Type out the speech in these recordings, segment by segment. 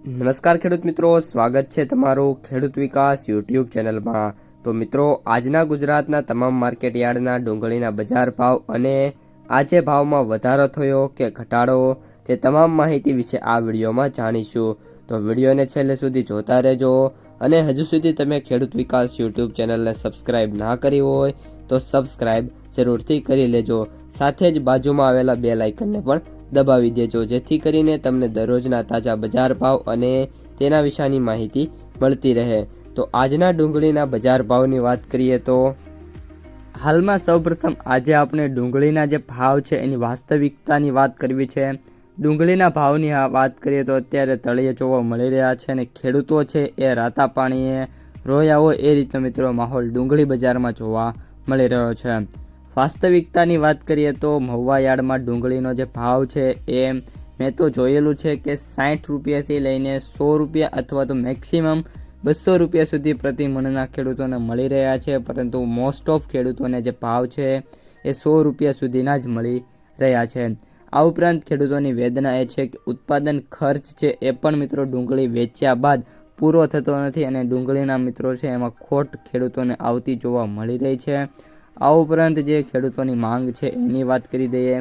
નમસ્કાર ખેડૂત મિત્રો, સ્વાગત છે તમારું ખેડૂત વિકાસ યુટ્યુબ ચેનલમાં. તો મિત્રો, આજના ગુજરાતના તમામ માર્કેટ યાર્ડના ડુંગળીના બજાર ભાવ અને આજે ભાવમાં વધારો થયો કે ઘટાડો તે તમામ માહિતી વિશે આ વિડીયોમાં જાણીશું. તો વિડીયોને છેલ્લે સુધી જોતા રહેજો અને હજુ સુધી તમે ખેડૂત વિકાસ યુટ્યુબ ચેનલને સબસ્ક્રાઇબ ના કરી હોય તો સબસ્ક્રાઇબ જરૂરથી કરી લેજો. સાથે જ બાજુમાં આવેલા બે લાઇકનને પણ દબાવી દેજો, જેથી કરીને તમને દરરોજના તાજા બજાર ભાવ અને તેના વિશેની માહિતી મળતી રહે. તો આજના ડુંગળીના બજાર ભાવની વાત કરીએ તો હાલમાં સૌપ્રથમ આજે આપણે ડુંગળીના જે ભાવ છે એની વાસ્તવિકતાની વાત કરવી છે. ડુંગળીના ભાવની વાત કરીએ તો અત્યારે તળિયે જોવા મળી રહ્યા છે અને ખેડૂતો છે એ રાતા પાણીએ રોયા હોય એ રીતનો મિત્રો માહોલ ડુંગળી બજારમાં જોવા મળી રહ્યો છે. વાસ્તવિકતાની વાત કરીએ તો મહુવા યાર્ડમાં ડુંગળીનો જે ભાવ છે એ મેં તો જોયેલું છે કે સાઠ રૂપિયાથી લઈને સો રૂપિયા અથવા તો મેક્સિમમ બસો રૂપિયા સુધી પ્રતિ મણના ખેડૂતોને મળી રહ્યા છે, પરંતુ મોસ્ટ ઓફ ખેડૂતોને જે ભાવ છે એ સો રૂપિયા સુધીના જ મળી રહ્યા છે. આ ઉપરાંત ખેડૂતોની વેદના એ છે કે ઉત્પાદન ખર્ચ છે એ પણ મિત્રો ડુંગળી વેચ્યા બાદ પૂરો થતો નથી અને ડુંગળીના મિત્રો છે એમાં ખોટ ખેડૂતોને આવતી જોવા મળી રહી છે. આ ઉપરાંત જે ખેડૂતોની માંગ છે એની વાત કરી દઈએ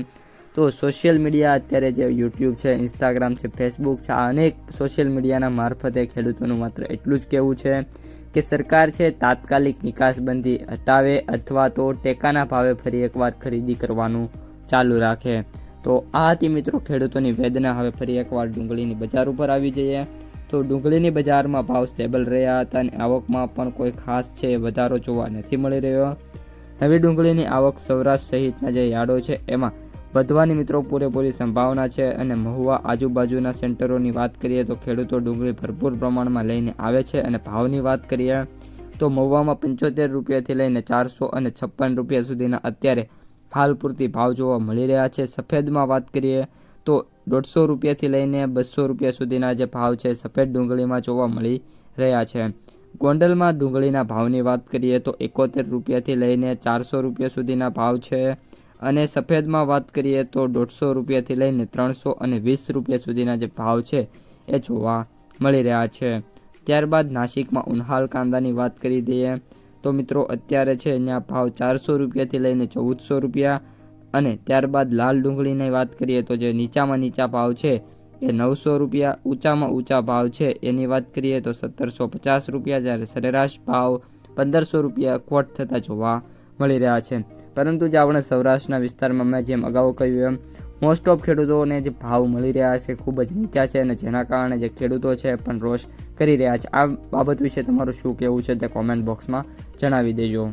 તો સોશિયલ મીડિયા અત્યારે જે યુટ્યુબ છે ઇન્સ્ટાગ્રામ છે ફેસબુક છે, આ અનેક સોશિયલ મીડિયાના મારફતે ખેડૂતોનું માત્ર એટલું જ કહેવું છે કે સરકાર છે તાત્કાલિક નિકાસબંધી હટાવે અથવા તો ટેકાના ભાવે ફરી એકવાર ખરીદી કરવાનું ચાલુ રાખે. તો આ હતી મિત્રો ખેડૂતોની વેદના. હવે ફરી એકવાર ડુંગળીની બજાર ઉપર આવી જઈએ. તો ડુંગળીની બજારમાં ભાવ સ્ટેબલ રહ્યા હતા અને આવકમાં પણ કોઈ ખાસ છે વધારો જોવા નથી મળી રહ્યો. નવી ડુંગળીની આવક સૌરાષ્ટ્ર સહિતના જે યાર્ડો છે, એમાં વધવાની મિત્રો પૂરેપૂરી સંભાવના છે અને મહુવા આજુબાજુના સેન્ટરોની વાત કરીએ તો ખેડૂતો ડુંગળી ભરપૂર પ્રમાણમાં લઈને આવે છે અને ભાવની વાત કરીએ તો મહુવામાં પંચોતેર રૂપિયાથી લઈને ચારસો અને છપ્પન રૂપિયા સુધીના અત્યારે હાલ પૂરતી ભાવ જોવા મળી રહ્યા છે. સફેદમાં વાત કરીએ તો દોઢસો રૂપિયાથી લઈને બસો રૂપિયા સુધીના જે ભાવ છે, સફેદ ડુંગળીમાં જોવા મળી રહ્યા છે. ગોંડલમાં ડુંગળીના ભાવની વાત કરીએ તો એકોતેર રૂપિયાથી લઈને ચારસો રૂપિયા સુધીના ભાવ છે. અને સફેદમાં વાત કરીએ તો દોઢસો રૂપિયાથી લઈને ત્રણસો અને વીસ રૂપિયા સુધીના જે ભાવ છે એ જોવા મળી રહ્યા છે. ત્યારબાદ નાસિકમાં ઉન્હાલ કાંદાની વાત કરી દઈએ તો મિત્રો અત્યારે છે અહીંયા ભાવ ચારસો રૂપિયાથી લઈને ચૌદસો રૂપિયા. અને ત્યારબાદ લાલ ડુંગળીની વાત કરીએ તો જે નીચામાં નીચા ભાવ છે એ નવસો રૂપિયા ઊંચામાં ઊંચા ભાવ છે. એની વાત કરીએ તો સત્તરસો પચાસ રૂપિયા જ્યારે સરેરાશ ભાવ પંદરસો રૂપિયા કોટ થતા જોવા મળી રહ્યા છે. પરંતુ જે આપણે સૌરાષ્ટ્રના વિસ્તારમાં મેં જેમ અગાઉ કહ્યું એમ મોસ્ટ ઓફ ખેડૂતોને જે ભાવ મળી રહ્યા છે ખૂબ જ નીચા છે અને જેના કારણે જે ખેડૂતો છે પણ રોષ કરી રહ્યા છે. આ બાબત વિશે તમારું શું કહેવું છે તે કોમેન્ટ બોક્સમાં જણાવી દેજો.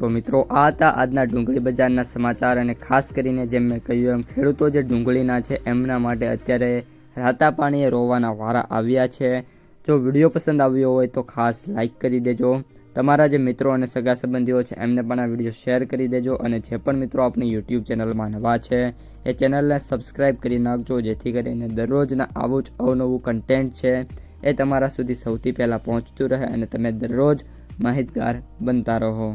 તો મિત્રો, આ હતા આજના ડુંગળી બજારના સમાચાર અને ખાસ કરીને જેમ મેં કહ્યું એમ, ખેડૂતો જે ડુંગળીના છે એમના માટે અત્યારે રાતા પાણીએ રોવાના વારા આવ્યા છે. જો વીડિયો પસંદ આવ્યો હોય તો ખાસ લાઇક કરી દેજો. તમારા જે મિત્રો અને સગા સંબંધીઓ છે એમને પણ આ વીડિયો શેર કરી દેજો અને જે પણ મિત્રો આપણી યુટ્યુબ ચેનલમાં નવા છે, એ ચેનલને સબસ્ક્રાઈબ કરી નાખજો, જેથી કરીને દરરોજના આવું જ અવનવું કન્ટેન્ટ છે એ તમારા સુધી સૌથી પહેલાં પહોંચતું રહે અને તમે દરરોજ માહિતગાર બનતા રહો.